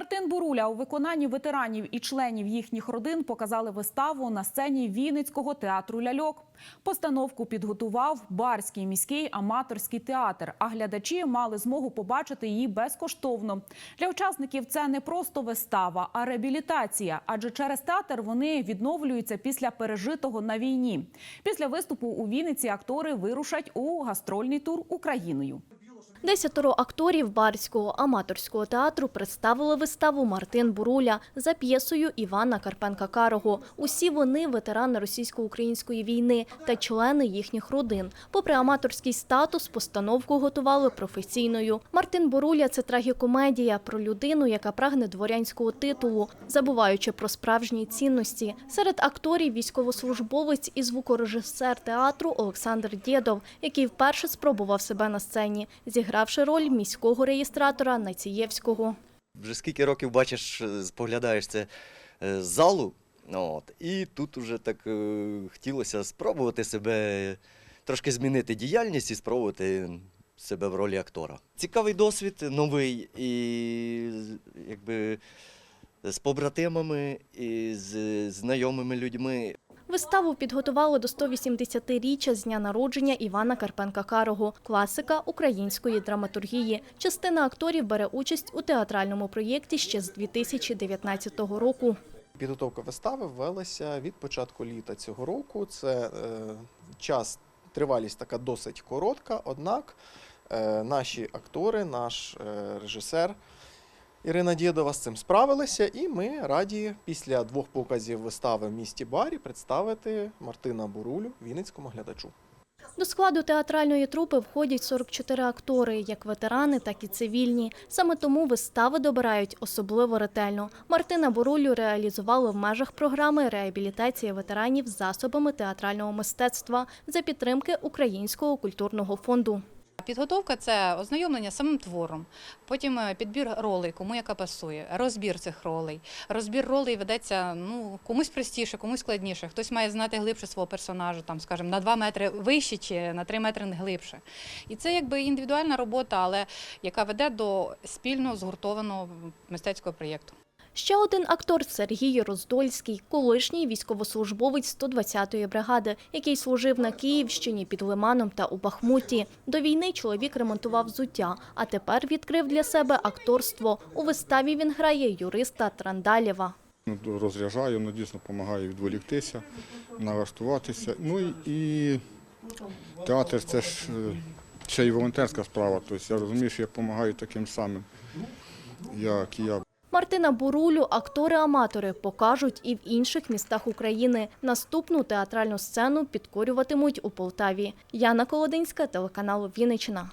Мартин Буруля у виконанні ветеранів і членів їхніх родин показали виставу на сцені Вінницького театру ляльок. Постановку підготував Барський міський аматорський театр. А глядачі мали змогу побачити її безкоштовно. Для учасників це не просто вистава, а реабілітація. Адже через театр вони відновлюються після пережитого на війні. Після виступу у Вінниці актори вирушать у гастрольний тур Україною. Десятеро акторів Барського аматорського театру представили виставу Мартин Буруля за п'єсою Івана Карпенка-Карого. Усі вони ветерани російсько-української війни та члени їхніх родин. Попри аматорський статус, постановку готували професійною. Мартин Буруля це трагікомедія про людину, яка прагне дворянського титулу, забуваючи про справжні цінності. Серед акторів військовослужбовець і звукорежисер театру Олександр Дєдов, який вперше спробував себе на сцені, зігравши роль міського реєстратора Націєвського. Вже скільки років бачиш, е, споглядаєш це е, з залу, от, і тут уже так е, хотілося спробувати себе, трошки змінити діяльність і спробувати себе в ролі актора. Цікавий досвід, новий, і якби з побратимами, і з знайомими людьми. Виставу підготували до 180-річчя з дня народження Івана Карпенка-Карого, класика української драматургії. Частина акторів бере участь у театральному проєкті ще з 2019 року. Підготовка вистави велася від початку літа цього року. Це е, час, тривалість така досить коротка, однак е, наші актори, наш е, режисер Ірина Дєдова з цим справилися, і ми раді після двох показів вистави в місті Барі представити Мартина Бурулю Вінницькому глядачу. До складу театральної трупи входять 44 актори, як ветерани, так і цивільні. Саме тому вистави добирають особливо ретельно. Мартина Борулю реалізували в межах програми реабілітація ветеранів засобами театрального мистецтва за підтримки Українського культурного фонду. Підготовка це ознайомлення самим твором, потім е, підбір ролей, кому яка пасує, розбір цих ролей. Розбір ролей ведеться ну комусь простіше, комусь складніше. Хтось має знати глибше свого персонажа, там, скажімо, на 2 метри вище чи на 3 метри глибше. І це якби індивідуальна робота, але яка веде до спільно згуртованого мистецького проєкту. Ще один актор Сергій Роздольський, колишній військовослужбовець 120-ї бригади, який служив на Київщині під Лиманом та у Бахмуті. До війни чоловік ремонтував взуття, а тепер відкрив для себе акторство. У виставі він грає юриста Трандалєва. Ну, Розряджаю, ну, дійсно допомагаю відволіктися, налаштуватися. Ну і, театр це ж е, ще й волонтерська справа. Тобто я розумію, що я допомагаю таким самим, як і я. Мартина Бурулю актори-аматори покажуть і в інших містах України. Наступну театральну сцену підкорюватимуть у Полтаві. Яна Колодинська, телеканал Вінниччина.